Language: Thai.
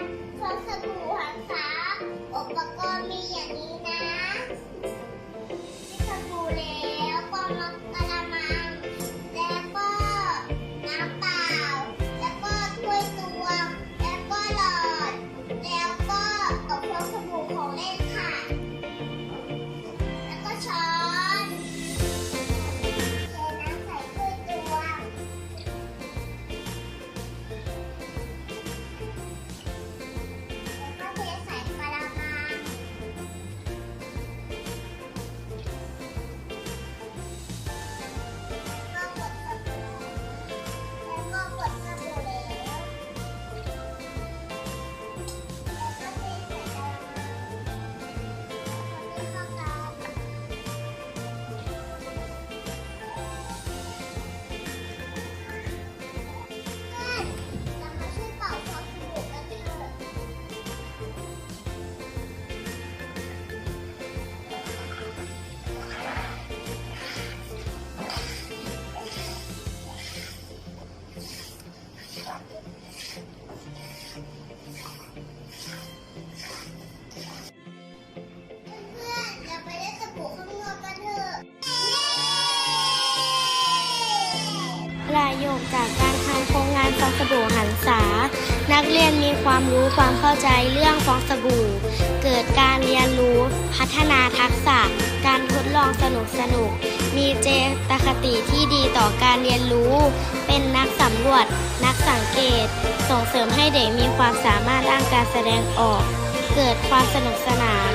Cho. โยคจากการทำโครงงานฟองสบู่หันษา นักเรียนมีความรู้ความเข้าใจเรื่องฟองสบู่ เกิดการเรียนรู้พัฒนาทักษะ การทดลองสนุกสนุก มีเจตคติที่ดีต่อการเรียนรู้ เป็นนักสำรวจ นักสังเกต ส่งเสริมให้เด็กมีความสามารถด้านการแสดงออก เกิดความสนุกสนาน